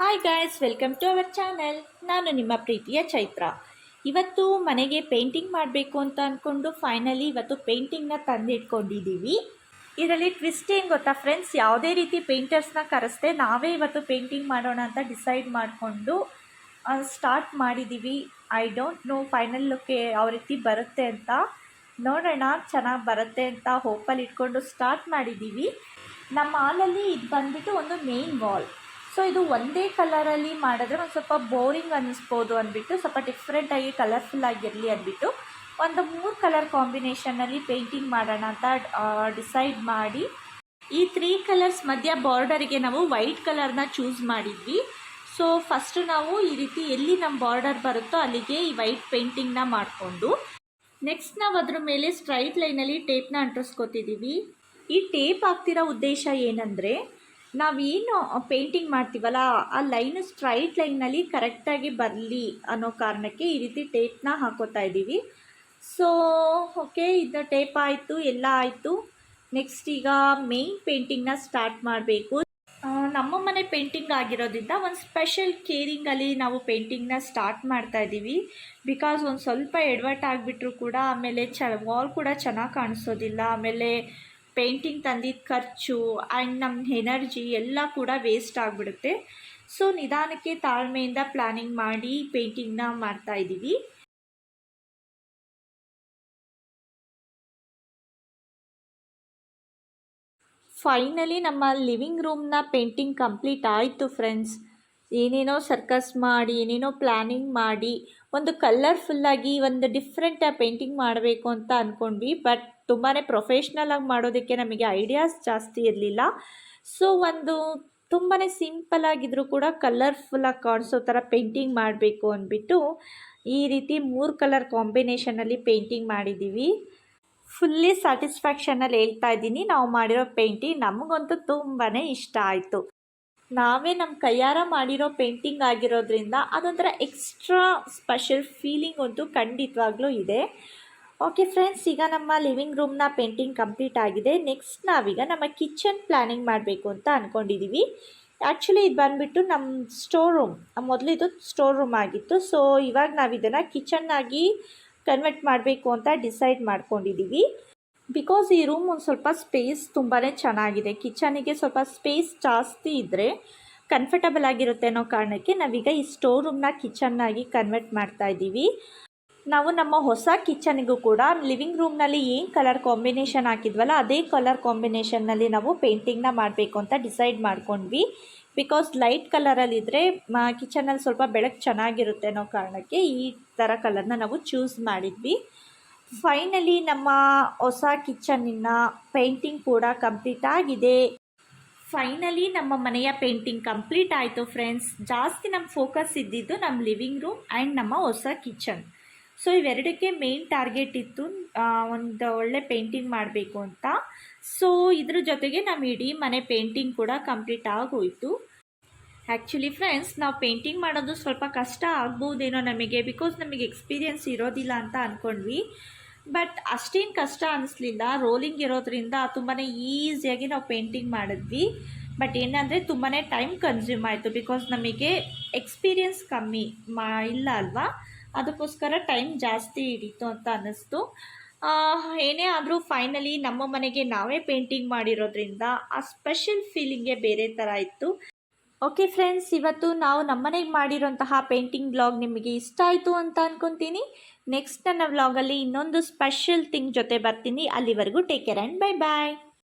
Hi guys welcome to our channel ನಾನು ನಿಮ್ಮ ಪ್ರೀತಿಯ ಚೈತ್ರ. ಇವತ್ತು ಮನೆಗೆ ಪೇಂಟಿಂಗ್ ಮಾಡಬೇಕು ಅಂತ ಅಂದ್ಕೊಂಡು ಫೈನಲಿ ಇವತ್ತು ಪೇಂಟಿಂಗ್ನ ತಂದಿಟ್ಕೊಂಡಿದ್ದೀವಿ ಇದರಲ್ಲಿ ಟ್ವಿಸ್ಟ್ ಏನು ಗೊತ್ತಾ ಫ್ರೆಂಡ್ಸ್ ಯಾವುದೇ ರೀತಿ ಪೇಂಟರ್ಸ್ನ ಕರೆಸ್ದೆ ನಾವೇ ಇವತ್ತು ಪೇಂಟಿಂಗ್ ಮಾಡೋಣ ಅಂತ ಡಿಸೈಡ್ ಮಾಡಿಕೊಂಡು ಸ್ಟಾರ್ಟ್ ಮಾಡಿದ್ದೀವಿ ಐ ಡೋಂಟ್ ನೋ ಫೈನಲ್ ಲುಕ್ಕೆ ಯಾವ ರೀತಿ ಬರುತ್ತೆ ಅಂತ. ನೋಡೋಣ ಚೆನ್ನಾಗಿ ಬರುತ್ತೆ ಅಂತ ಹೋಪಲ್ಲಿ ಇಟ್ಕೊಂಡು ಸ್ಟಾರ್ಟ್ ಮಾಡಿದ್ದೀವಿ ನಮ್ಮ ಹಾಲಲ್ಲಿ ಇದು ಬಂದ್ಬಿಟ್ಟು ಒಂದು ಮೇನ್ ವಾಲ್ ಸೊ ಇದು ಒಂದೇ ಕಲರಲ್ಲಿ ಮಾಡಿದ್ರೆ ಒಂದು ಸ್ವಲ್ಪ ಬೋರಿಂಗ್ ಅನ್ನಿಸ್ಬೋದು ಅಂದ್ಬಿಟ್ಟು, ಸ್ವಲ್ಪ ಡಿಫ್ರೆಂಟಾಗಿ ಕಲರ್ಫುಲ್ ಆಗಿರಲಿ ಅಂದ್ಬಿಟ್ಟು, ಒಂದು ಮೂರು ಕಲರ್ ಕಾಂಬಿನೇಷನಲ್ಲಿ ಪೇಂಟಿಂಗ್ ಮಾಡೋಣ ಅಂತ ಡಿಸೈಡ್ ಮಾಡಿ. ಈ ತ್ರೀ ಕಲರ್ಸ್ ಮಧ್ಯ ಬಾರ್ಡರಿಗೆ ನಾವು ವೈಟ್ ಕಲರ್ನ ಚೂಸ್ ಮಾಡಿದ್ವಿ. ಸೊ ಫಸ್ಟು ನಾವು ಈ ರೀತಿ ಎಲ್ಲಿ ನಮ್ಮ ಬಾರ್ಡರ್ ಬರುತ್ತೋ ಅಲ್ಲಿಗೆ ಈ ವೈಟ್ ಪೇಂಟಿಂಗ್ನ ಮಾಡಿಕೊಂಡು ನೆಕ್ಸ್ಟ್ ನಾವು ಅದ್ರ ಮೇಲೆ ಸ್ಟ್ರೈಟ್ ಲೈನಲ್ಲಿ ಟೇಪ್ನ ಅಂಟಿಸ್ಕೋತಿದ್ದೀವಿ ಈ ಟೇಪ್ ಹಾಕ್ತಿರೋ ಉದ್ದೇಶ ಏನಂದರೆ ನಾವೇನು ಪೇಂಟಿಂಗ್ ಮಾಡ್ತೀವಲ್ಲ, ಆ ಲೈನು ಸ್ಟ್ರೈಟ್ ಲೈನಲ್ಲಿ ಕರೆಕ್ಟಾಗಿ ಬರಲಿ ಅನ್ನೋ ಕಾರಣಕ್ಕೆ ಈ ರೀತಿ ಟೇಪ್ನ ಹಾಕೋತಾ ಇದ್ದೀವಿ. ಸೊ ಓಕೆ ಇದು ಟೇಪ್ ಆಯಿತು, ಎಲ್ಲ ಆಯಿತು. ನೆಕ್ಸ್ಟ್ ಈಗ ಮೇನ್ ಪೇಂಟಿಂಗ್ನ ಸ್ಟಾರ್ಟ್ ಮಾಡಬೇಕು. ನಮ್ಮ ಮನೆ ಪೇಂಟಿಂಗ್ ಆಗಿರೋದ್ರಿಂದ ಒಂದು ಸ್ಪೆಷಲ್ ಕೇರಿಂಗಲ್ಲಿ ನಾವು ಪೇಂಟಿಂಗ್ನ ಸ್ಟಾರ್ಟ್ ಮಾಡ್ತಾ ಇದ್ದೀವಿ. ಬಿಕಾಸ್ ಒಂದು ಸ್ವಲ್ಪ ಎಡ್ವರ್ಟ್ ಆಗಿಬಿಟ್ರು ಕೂಡ, ಆಮೇಲೆ ಚ ವಾಲ್ ಕೂಡ ಚೆನ್ನಾಗಿ ಕಾಣಿಸೋದಿಲ್ಲ, ಆಮೇಲೆ ಪೇಂಟಿಂಗ್ ತಂದಿದ್ದ ಖರ್ಚು ಆ್ಯಂಡ್ ನಮ್ಮ ಎನರ್ಜಿ ಎಲ್ಲ ಕೂಡ ವೇಸ್ಟ್ ಆಗಿಬಿಡುತ್ತೆ. ಸೊ ನಿಧಾನಕ್ಕೆ ತಾಳ್ಮೆಯಿಂದ ಪ್ಲ್ಯಾನಿಂಗ್ ಮಾಡಿ ಪೇಂಟಿಂಗ್ನ ಮಾಡ್ತಾ ಇದ್ದೀವಿ. ಫೈನಲಿ ನಮ್ಮ ಲಿವಿಂಗ್ ರೂಮ್ನ ಪೇಂಟಿಂಗ್ ಕಂಪ್ಲೀಟ್ ಆಯಿತು ಫ್ರೆಂಡ್ಸ್ ಏನೇನೋ ಸರ್ಕಸ್ ಮಾಡಿ, ಏನೇನೋ ಪ್ಲ್ಯಾನಿಂಗ್ ಮಾಡಿ, ಒಂದು ಕಲರ್ಫುಲ್ಲಾಗಿ ಒಂದು ಡಿಫ್ರೆಂಟಾಗಿ ಪೇಂಟಿಂಗ್ ಮಾಡಬೇಕು ಅಂತ ಅಂದ್ಕೊಂಡ್ವಿ ಬಟ್ ತುಂಬಾ ಪ್ರೊಫೆಷ್ನಲಾಗಿ ಮಾಡೋದಕ್ಕೆ ನಮಗೆ ಐಡಿಯಾಸ್ ಜಾಸ್ತಿ ಇರಲಿಲ್ಲ. ಸೊ ಒಂದು ತುಂಬಾ ಸಿಂಪಲ್ ಆಗಿದ್ರೂ ಕೂಡ ಕಲರ್ಫುಲ್ಲಾಗಿ ಕಾಣಿಸೋ ಥರ ಪೇಂಟಿಂಗ್ ಮಾಡಬೇಕು ಅಂದ್ಬಿಟ್ಟು ಈ ರೀತಿ ಮೂರು ಕಲರ್ ಕಾಂಬಿನೇಷನಲ್ಲಿ ಪೇಂಟಿಂಗ್ ಮಾಡಿದ್ದೀವಿ ಫುಲ್ಲಿ ಸ್ಯಾಟಿಸ್ಫ್ಯಾಕ್ಷನಲ್ಲಿ ಹೇಳ್ತಾ ಇದ್ದೀನಿ, ನಾವು ಮಾಡಿರೋ ಪೇಂಟಿಂಗ್ ನಮಗಂತೂ ತುಂಬಾ ಇಷ್ಟ ಆಯಿತು. ನಾವೇ ನಮ್ಮ ಕೈಯಾರ ಮಾಡಿರೋ ಪೇಂಟಿಂಗ್ ಆಗಿರೋದ್ರಿಂದ ಅದೊಂಥರ ಎಕ್ಸ್ಟ್ರಾ ಸ್ಪೆಷಲ್ ಫೀಲಿಂಗ್ ಅಂತೂ ಖಂಡಿತವಾಗ್ಲೂ ಇದೆ. ಓಕೆ ಫ್ರೆಂಡ್ಸ್ ಈಗ ನಮ್ಮ ಲಿವಿಂಗ್ ರೂಮ್ನ ಪೇಂಟಿಂಗ್ ಕಂಪ್ಲೀಟ್ ಆಗಿದೆ. ನೆಕ್ಸ್ಟ್ ನಾವೀಗ ನಮ್ಮ ಕಿಚನ್ ಪ್ಲ್ಯಾನಿಂಗ್ ಮಾಡಬೇಕು ಅಂತ ಅಂದ್ಕೊಂಡಿದ್ದೀವಿ ಆ್ಯಕ್ಚುಲಿ ಇದು ಬಂದುಬಿಟ್ಟು ನಮ್ಮ ಸ್ಟೋರ್ ರೂಮ್ ಮೊದಲು ಇದು ಸ್ಟೋರ್ ರೂಮ್ ಆಗಿತ್ತು. ಸೊ ಇವಾಗ ನಾವು ಇದನ್ನು ಕಿಚನ್ನಾಗಿ ಕನ್ವರ್ಟ್ ಮಾಡಬೇಕು ಅಂತ ಡಿಸೈಡ್ ಮಾಡ್ಕೊಂಡಿದ್ದೀವಿ ಬಿಕಾಸ್ ಈ ರೂಮ್ ಒಂದು ಸ್ವಲ್ಪ ಸ್ಪೇಸ್ ತುಂಬಾ ಚೆನ್ನಾಗಿದೆ. ಕಿಚನಿಗೆ ಸ್ವಲ್ಪ ಸ್ಪೇಸ್ ಜಾಸ್ತಿ ಇದ್ದರೆ ಕಂಫರ್ಟಬಲ್ ಆಗಿರುತ್ತೆ ಅನ್ನೋ ಕಾರಣಕ್ಕೆ ನಾವೀಗ ಈ ಸ್ಟೋರ್ ರೂಮ್ನ ಕಿಚನ್ನಾಗಿ ಕನ್ವರ್ಟ್ ಮಾಡ್ತಾ ಇದ್ದೀವಿ. ನಾವು ನಮ್ಮ ಹೊಸ ಕಿಚನ್ಗೂ ಕೂಡ ಲಿವಿಂಗ್ ರೂಮ್ನಲ್ಲಿ ಏನು ಕಲರ್ ಕಾಂಬಿನೇಷನ್ ಹಾಕಿದ್ವಲ್ಲ, ಅದೇ ಕಲರ್ ಕಾಂಬಿನೇಷನ್ನಲ್ಲಿ ನಾವು ಪೇಂಟಿಂಗ್ನ ಮಾಡಬೇಕು ಅಂತ ಡಿಸೈಡ್ ಮಾಡ್ಕೊಂಡ್ವಿ. ಬಿಕಾಸ್ ಲೈಟ್ ಕಲರಲ್ಲಿದ್ದರೆ ಕಿಚನಲ್ಲಿ ಸ್ವಲ್ಪ ಬೆಳಕು ಚೆನ್ನಾಗಿರುತ್ತೆ ಅನ್ನೋ ಕಾರಣಕ್ಕೆ ಈ ಥರ ಕಲರ್ನ ನಾವು ಚೂಸ್ ಮಾಡಿದ್ವಿ. ಫೈನಲಿ ನಮ್ಮ ಹೊಸ ಕಿಚನ್ನಿನ ಪೇಂಟಿಂಗ್ ಕೂಡ ಕಂಪ್ಲೀಟ್ ಆಗಿದೆ. ಫೈನಲಿ ನಮ್ಮ ಮನೆಯ ಪೇಂಟಿಂಗ್ ಕಂಪ್ಲೀಟ್ ಆಯಿತು ಫ್ರೆಂಡ್ಸ್ ಜಾಸ್ತಿ ನಮ್ಮ ಫೋಕಸ್ ಇದ್ದಿದ್ದು ನಮ್ಮ ಲಿವಿಂಗ್ ರೂಮ್ ಆ್ಯಂಡ್ ನಮ್ಮ ಹೊಸ ಕಿಚನ್ ಸೊ ಇವೆರಡಕ್ಕೆ ಮೇನ್ ಟಾರ್ಗೆಟ್ ಇತ್ತು ಒಂದು ಒಳ್ಳೆ ಪೇಂಟಿಂಗ್ ಮಾಡಬೇಕು ಅಂತ. ಸೊ ಇದ್ರ ಜೊತೆಗೆ ನಮ್ಮ ಇಡೀ ಮನೆ ಪೇಂಟಿಂಗ್ ಕೂಡ ಕಂಪ್ಲೀಟ್ ಆಗೋಯಿತು. ಆ್ಯಕ್ಚುಲಿ ಫ್ರೆಂಡ್ಸ್ ನಾವು ಪೇಂಟಿಂಗ್ ಮಾಡೋದು ಸ್ವಲ್ಪ ಕಷ್ಟ ಆಗ್ಬೋದೇನೋ ನಮಗೆ ಬಿಕಾಸ್ ನಮಗೆ ಎಕ್ಸ್ಪೀರಿಯನ್ಸ್ ಇರೋದಿಲ್ಲ ಅಂತ ಅಂದ್ಕೊಂಡ್ವಿ ಬಟ್ ಅಷ್ಟೇನು ಕಷ್ಟ ಅನ್ನಿಸ್ಲಿಲ್ಲ ರೋಲಿಂಗ್ ಇರೋದ್ರಿಂದ ತುಂಬಾ ಈಸಿಯಾಗಿ ನಾವು ಪೇಂಟಿಂಗ್ ಮಾಡಿದ್ವಿ. ಬಟ್ ಏನಂದರೆ ತುಂಬಾ ಟೈಮ್ ಕನ್ಸ್ಯೂಮ್ ಆಯಿತು ಬಿಕಾಸ್ ನಮಗೆ ಎಕ್ಸ್ಪೀರಿಯನ್ಸ್ ಕಮ್ಮಿ ಮಾ, ಇಲ್ಲ ಅಲ್ವಾ? ಅದಕ್ಕೋಸ್ಕರ ಟೈಮ್ ಜಾಸ್ತಿ ಹಿಡಿತು ಅಂತ ಅನ್ನಿಸ್ತು. ಏನೇ ಆದರೂ ಫೈನಲಿ ನಮ್ಮ ಮನೆಗೆ ನಾವೇ ಪೇಂಟಿಂಗ್ ಮಾಡಿರೋದ್ರಿಂದ ಆ ಸ್ಪೆಷಲ್ ಫೀಲಿಂಗೇ ಬೇರೆ ಥರ ಇತ್ತು. ಓಕೆ ಫ್ರೆಂಡ್ಸ್ ಇವತ್ತು ನಾವು ನಮ್ಮನೆಗೆ ಮಾಡಿರೋಂತಹ ಪೇಂಟಿಂಗ್ ಬ್ಲಾಗ್ ನಿಮಗೆ ಇಷ್ಟ ಆಯಿತು ಅಂತ ಅಂದ್ಕೊತೀನಿ ನೆಕ್ಸ್ಟ್ ನನ್ನ ವ್ಲಾಗಲ್ಲಿ ಇನ್ನೊಂದು ಸ್ಪೆಷಲ್ ಥಿಂಗ್ ಜೊತೆ ಬರ್ತೀನಿ. ಅಲ್ಲಿವರೆಗೂ take care and bye bye